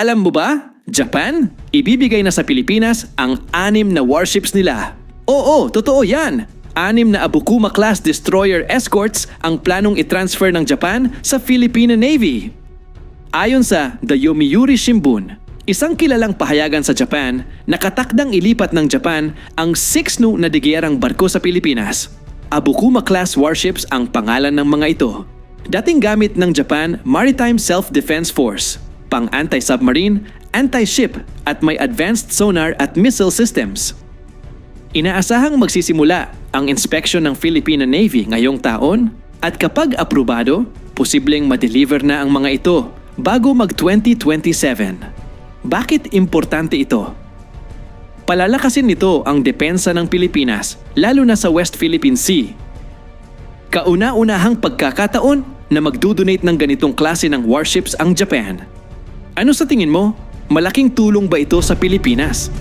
Alam mo ba, Japan, ibibigay na sa Pilipinas ang anim na warships nila. Oo, totoo yan. Anim na Abukuma-class destroyer escorts ang planong itransfer ng Japan sa Filipino Navy. Ayon sa The Yomiuri Shimbun, isang kilalang pahayagan sa Japan, nakatakdang ilipat ng Japan ang 6 nu na digiyarang barko sa Pilipinas. Abukuma-class warships ang pangalan ng mga ito. Dating gamit ng Japan Maritime Self-Defense Force, pang anti-submarine, anti-ship at may advanced sonar at missile systems. Inaasahang magsisimula ang inspection ng Filipino Navy ngayong taon at kapag aprobado, posibleng ma-deliver na ang mga ito bago mag-2027. Bakit importante ito? Palalakasin nito ang depensa ng Pilipinas, lalo na sa West Philippine Sea. Kauna-unahang pagkakataon na magdudonate ng ganitong klase ng warships ang Japan. Ano sa tingin mo? Malaking tulong ba ito sa Pilipinas?